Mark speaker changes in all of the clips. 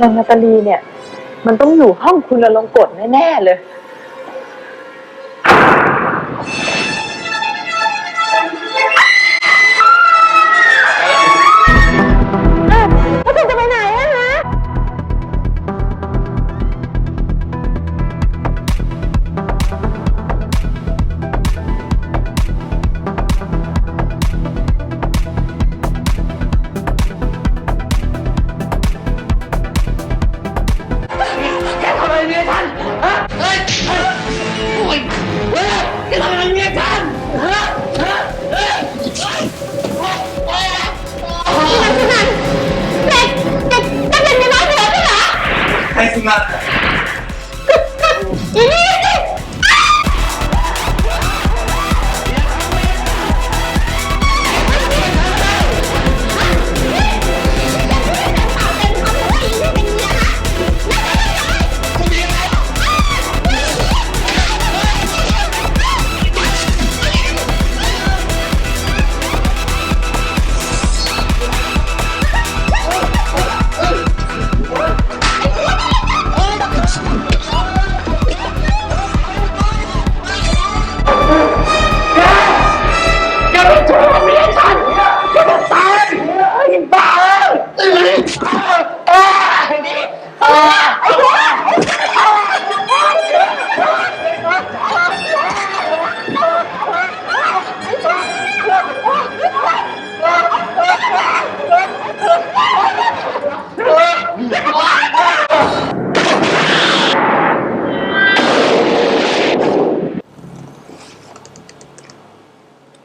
Speaker 1: นางนาตาลีเนี่ย มันต้องอยู่ห้องคุณลงกฎแน่ๆเลย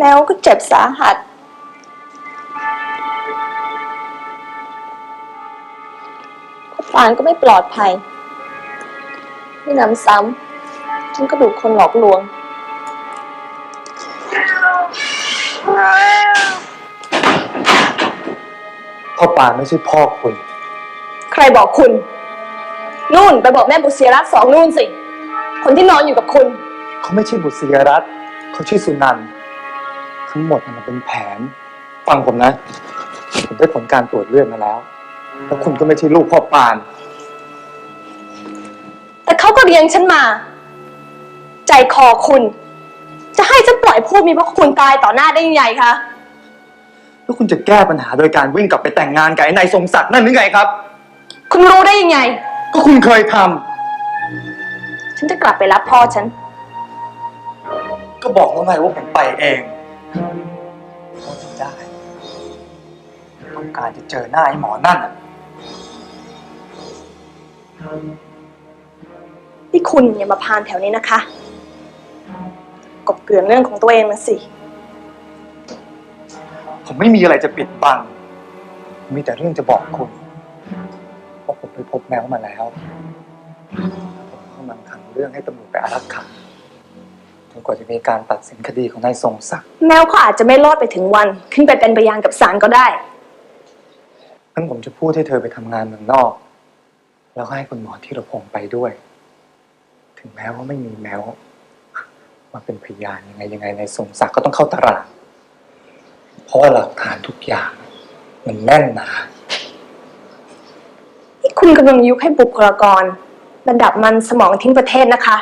Speaker 2: แล้ว
Speaker 3: ก็เจ็บ
Speaker 2: สาหัส ฟานก็ไม่ปลอดภัยไม่นำซ้ำฉันก็ถูกคนหลอกลวง
Speaker 4: พ่อปานไม่ใช่พ่อคุณ
Speaker 2: ใครบอกคุณ นู่นไปบอกแม่บุษยรัตน์สองนู่นสิ คนที่นอนอยู่กับคุณ
Speaker 4: เขาไม่ใช่บุตรศรีรัตน์เขาชื่อสุนันท์ ทั้งหมดน่ะมันเป็นแผน ฟังผมนะ ผมได้ผลการตรวจเลือดมาแล้ว แล้วคุณก็ไม่ใช่ลูกพ่อปาน
Speaker 2: แต่เขาก็เลี้ยงฉันมา ใจคอคุณ จะให้ฉันปล่อยพูดมีพระคุณตายต่อหน้าได้ยังไงคะ
Speaker 4: แล้วคุณจะแก้ปัญหาโดยการวิ่งกลับไปแต่งงานกับไอ้นายทรงศักดิ์นั่นหรือไงครับ
Speaker 2: คุณรู้ได้ยังไง
Speaker 4: ก็คุณเคยทำ
Speaker 2: ฉันจะกลับไปรับพ่อฉัน
Speaker 4: ก็บอกแล้วไงว่าผมไปเอง เขาถึงได้ต้องการจะเจอหน้าไอ้หมอนั่นน่ะ
Speaker 2: ที่คุณอย่ามาพานแถวนี้นะคะ กบเกลื่อนเรื่องของตัวเองมาสิ
Speaker 4: ผมไม่มีอะไรจะปิดบัง มีแต่เรื่องจะบอกคุณว่าผมไปพบแมวมาแล้ว ผมกำลังทำเรื่องให้ตำรวจไปอารักขา จนกว่าจะมีการตัดสินคดีของนายทรงศักดิ์
Speaker 2: แมวเขาอาจจะไม่รอดไปถึงวัน ขึ้นไปเป็นพยานกับศาลก็ได้
Speaker 4: งั้นผมจะพูดให้เธอไปทำงานเมืองนอก แล้วก็ให้คุณหมอที่ระพงษ์ไปด้วย ถึงแม้ว่าไม่มีแมวมาเป็นพยานยังไงยังไงในายทรงศักดิ์ก็ต้องเข้าตาราง เพราะว่าหลักฐานทุกอย่าง มันแน่นหนา
Speaker 2: ที่คุณกำลังยุให้บุคลากรระดับมันสมองทิ้งประเทศนะคะ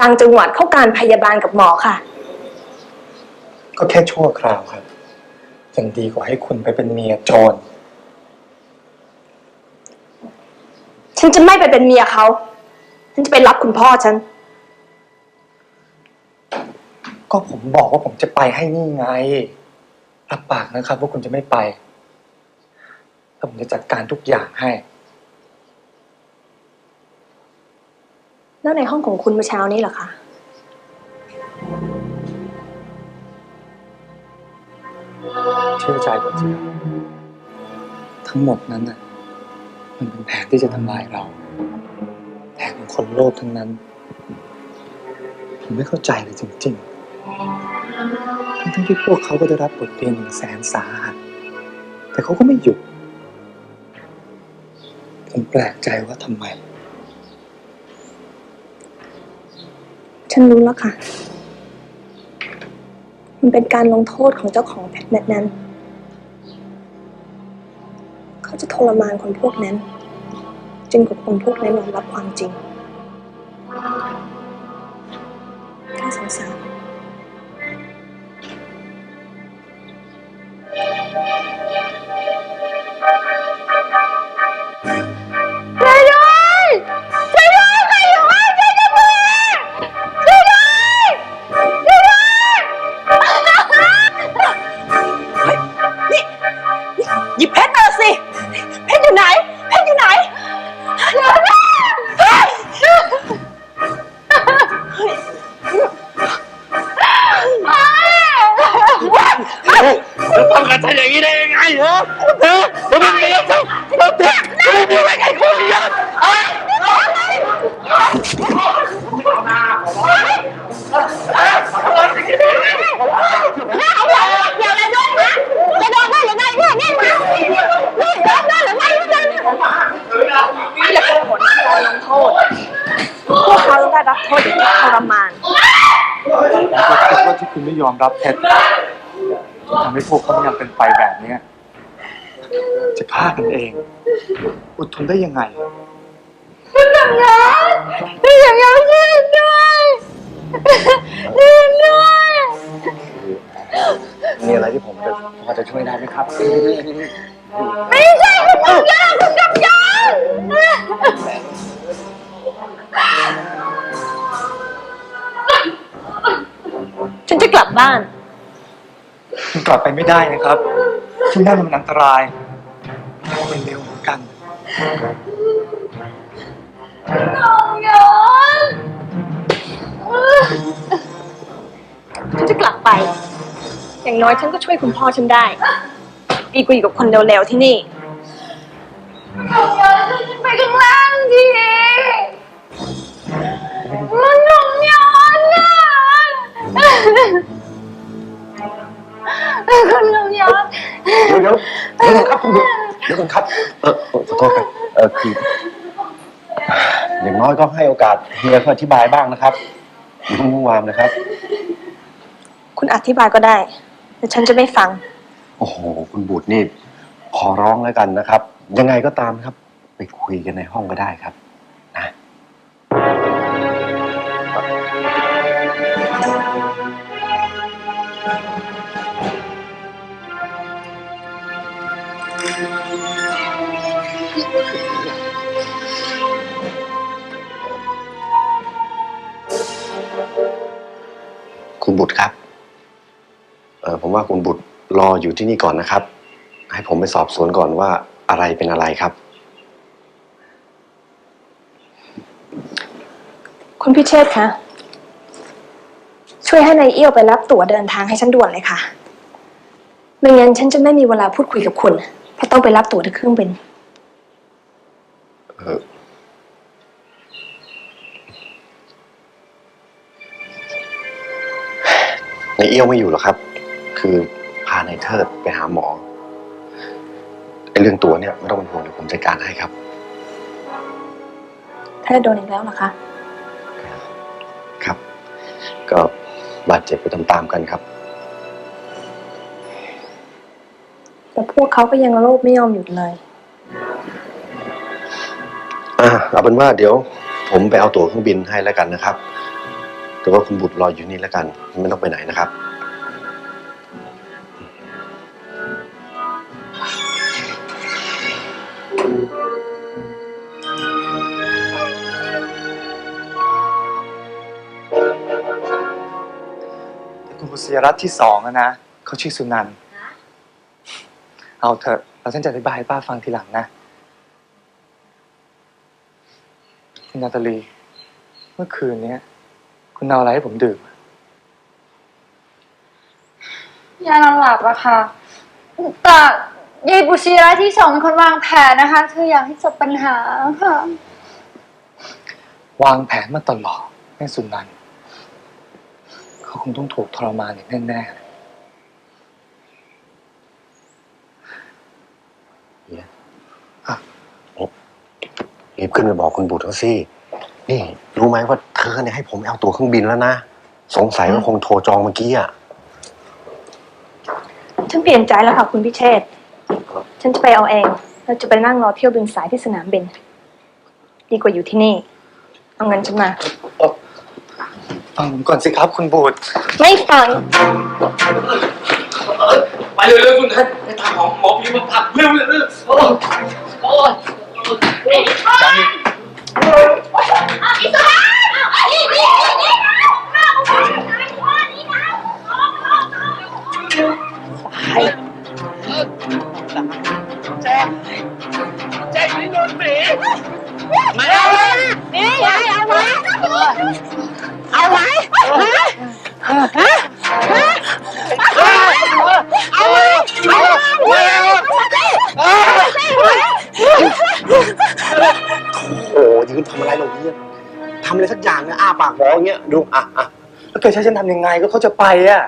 Speaker 2: ต่างจังหวัดเข้าการพยาบาลกับหมอค่ะ
Speaker 4: ก็แค่ชั่วคราวครับยังดีกว่าให้คุณไปเป็นเมียโจร
Speaker 2: ฉันจะไม่ไปเป็นเมียเขา ฉันจะไปรับคุณพ่อฉัน
Speaker 4: ก็ผมบอกว่าผมจะไปให้นี่ไง รับปากนะครับว่าคุณจะไม่ไปแล้วผมจะจัดการทุกอย่างให้
Speaker 2: แล้วในห้องของคุณเมื่อเช้านี้เหรอคะ
Speaker 4: เชื่อใจผมเถอะทั้งหมดนั้นน่ะ มันเป็นแผนที่จะทำลายเรา แผนของคนโลภทั้งนั้น ผมไม่เข้าใจเลยจริงๆ ทั้งๆที่พวกเขาก็ได้รับบทเรียนอย่างแสนสาหัส แต่เขาก็ไม่หยุด ผมแปลกใจว่าทำไม
Speaker 2: ฉันรู้แล้วค่ะ มันเป็นการลงโทษของเจ้าของแพทนั้น เขาจะทรมานคนพวกนั้น จนกว่าคนพวกนั้นยอมรับความจริง
Speaker 1: ยอ
Speaker 2: มรั
Speaker 3: บเพ
Speaker 4: ชรทำให้พวกเขายังเป็นไปแบบเนี้ยจะฆ่ากันเอง อดทนได้ยังไง
Speaker 1: พี่สัญญาพี่สัญญาช่วยด้วยช่วยด้วย
Speaker 4: มีอะไรที่ผมจะพอจะช่วยได้ไหมครับ
Speaker 1: ไม่ใช่คุณสัญญาคุณสัญญา
Speaker 2: ฉัน กลับบ้าน
Speaker 4: คุณกลับไปไม่ได้นะครับ ที่นั่นมันอันตรายเป็นเร็วเหมือนกัน
Speaker 2: ฉันจะกลับไป อย่างน้อยฉันก็ช่วยคุณพ่อฉันได้ ดีกว่าอยู่กับคนเร็วๆที่นี่
Speaker 1: ไปข้างล่างที คุณหนุ่มย้อน
Speaker 5: เดี๋ยวเดี๋ยวเดี๋ยวก่อนครับคุณบุตรเดี๋ยวก่อนครับ เออเออขอโทษครับเออคือ อย่างน้อยก็ให้โอกาสเฮียเขาอธิบายบ้างนะครับอย่าเพิ่งวุ่นวามนะครับ
Speaker 2: คุณอธิบายก็ได้ แต่ฉันจะไม่ฟัง
Speaker 5: โอ้โห คุณบุตรนี่ ขอร้องแล้วกันนะครับ ยังไงก็ตามครับ ไปคุยกันในห้องก็ได้ครับ คุณบุตรครับ เออผมว่าคุณบุตรรออยู่ที่นี่ก่อนนะครับ ให้ผมไปสอบสวนก่อนว่าอะไรเป็นอะไรครับ
Speaker 2: คุณพิเชษคะ ช่วยให้นายเอี้ยวไปรับตั๋วเดินทางให้ฉันด่วนเลยค่ะ ไม่งั้นฉันจะไม่มีเวลาพูดคุยกับคุณ เพราะต้องไปรับตั๋วที่เครื่องบิน
Speaker 5: เออในเอี้ยวไม่อยู่หรอกครับ คือพานายเทิดไปหาหมอไอ้เรื่องตัวเนี่ยไม่ต้องเป็นห่วงเดี๋ยวผมจัดการให้ครับ
Speaker 2: ถ้าโดนอีกแล้วเหรอคะ
Speaker 5: ครับ ก็บาดเจ็บไปตามๆกันครับ
Speaker 2: แต่พวกเขาก็ยังโลภไม่ยอมหยุดเลย
Speaker 5: อ่าเอาเป็นว่าเดี๋ยว ผมไปเอาตั๋วเครื่องบินให้แล้วกันนะครับ แต่ว่าคุณบุตรรออยู่นี่แล้วกัน ไม่ต้องไปไหนนะครับ
Speaker 4: คุณบุษยรัตน์ที่สองอะนะ เขาชื่อสุนันท์ เอาเถอะเราฉันจะอธิบายให้ป้าฟังทีหลังนะคุณนาตาลี เมื่อคืนเนี้ย คุณเอาอะไรให้ผมดื่ม
Speaker 6: ยานอนหลับอะค่ะ แต่ยายบุชิระที่สองเป็นคนวางแผนนะคะเธออยากให้จบปัญหาค่ะ
Speaker 4: วางแผนมาตลอดแม่สุนันท์เขาคงต้องถูกทรมานอย่างแน่ๆเลย
Speaker 5: รีบขึ้นไปบอกคุณบุตรเขาสินี่รู้ไหมว่าเธอเนี่ยให้ผมเอาตั๋วเครื่องบินแล้วนะ สงสัยว่าคงโทรจองเมื่อกี้อะ
Speaker 2: ฉันเปลี่ยนใจแล้วค่ะคุณพิเชษฐ์ฉันจะไปเอาเอง เราจะไปนั่งรอเที่ยวบินสายที่สนามบิน ดีกว่าอยู่ที่นี่ เอาเงินฉันมา
Speaker 4: ฟังผมก่อนสิครับคุณบูด
Speaker 2: ไม่ฟัง
Speaker 3: ไปเร็วๆคุณท่านไปตามหมอหมอผีมาผักเร็วๆ เร็
Speaker 1: เนี่
Speaker 5: ยอ้าปากบอกอย่างเงี้ยดูอะอะ
Speaker 4: แล้วแกใช้ฉันทำยังไงก็เขาจะไปอะ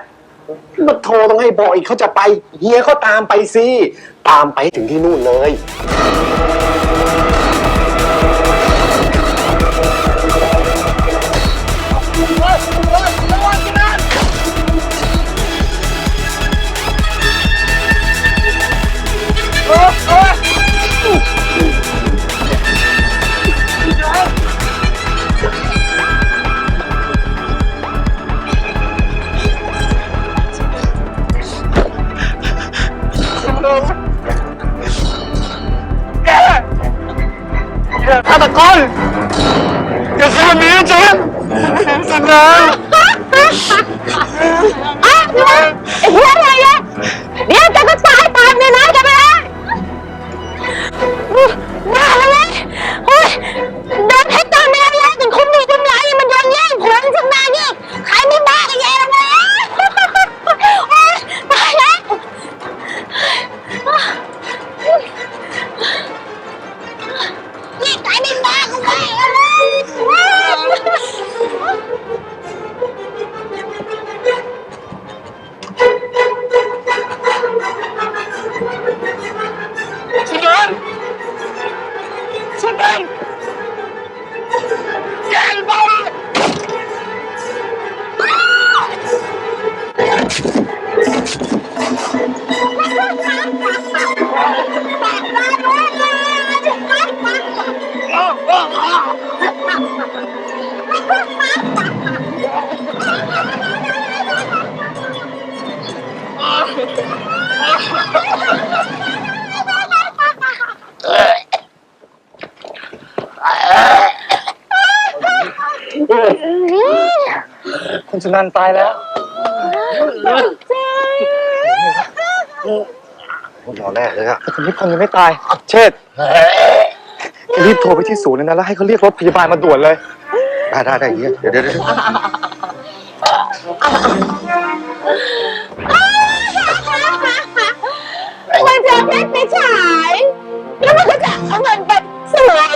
Speaker 5: มาโทรต้องให้บอกอีกเขาจะไป เฮียเขาตามไปสิตามไปถึงที่นู่นเลย
Speaker 4: ฆาตกรอย่าทำแบบนี้นะฉันสัญญา
Speaker 1: อะไอ้เหี้ยอะไรเนี่ยเดี๋ยวแกก็ นัน
Speaker 4: ท์ตายแล้ว
Speaker 5: รอแน่เลยอะ
Speaker 4: แต่คุณนิพนธ์ยังไม่ตาย เชษฐ์แกรีบโทรไปที่ศูนย์เลยนะแล้วให้เขาเรียกรถพยาบาลมาด่วนเลย
Speaker 5: ได้ได้ได้เฮียเดี๋ยวเดี๋ยวเดี๋ยว
Speaker 1: มันจะเพชรไปฉาย แล้วมันก็จะเอาเงินไปสวย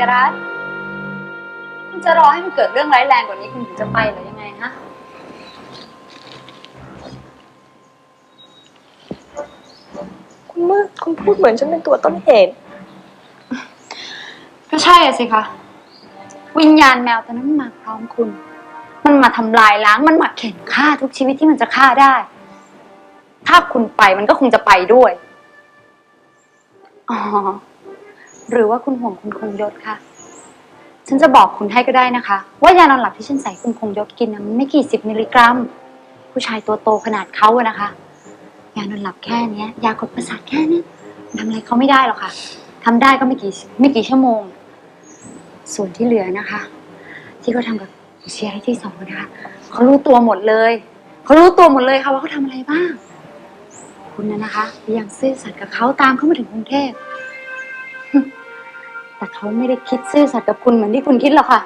Speaker 1: ยรั
Speaker 6: ตน์คุณจะรอให้มันเกิดเรื่องร้ายแรงกว่านี้คุณถึงจะไปหรือยังไงฮะ
Speaker 2: คุณมืดคุณพูดเหมือนฉันเป็นตัวต้นเหตุ
Speaker 6: ก็ใช่อะสิคะ วิญญาณแมวตัวนั้นมันมาพร้อมคุณ มันมาทำลายล้าง มันมาเข็นฆ่าทุกชีวิตที่มันจะฆ่าได้ ถ้าคุณไปมันก็คงจะไปด้วย อ๋อ หรือว่าคุณห่วงคุณคงยศคะฉันจะบอกคุณให้ก็ได้นะคะ ว่ายานอนหลับที่ฉันใส่คุณคงยศกินนะมันไม่กี่สิบมิลลิกรัม ผู้ชายตัวโตขนาดเขาอะนะคะ ยานอนหลับแค่เนี้ยยากดประสาทแค่เนี้ยทำอะไรเขาไม่ได้หรอกค่ะทำได้ก็ไม่กี่ไม่กี่ชั่วโมง ส่วนที่เหลือนะคะ ที่เขาทำกับเชียร์ที่สองนะคะเขารู้ตัวหมดเลยเขารู้ตัวหมดเลยค่ะว่าเขาทำอะไรบ้าง คุณนะนะคะยังซื่อสัตย์กับเขาตามเขามาถึงกรุงเทพ แต่เขาไม่ได้คิดซื่อสัตย์กับคุณเหมือนที่คุณคิดหรอกค่ะ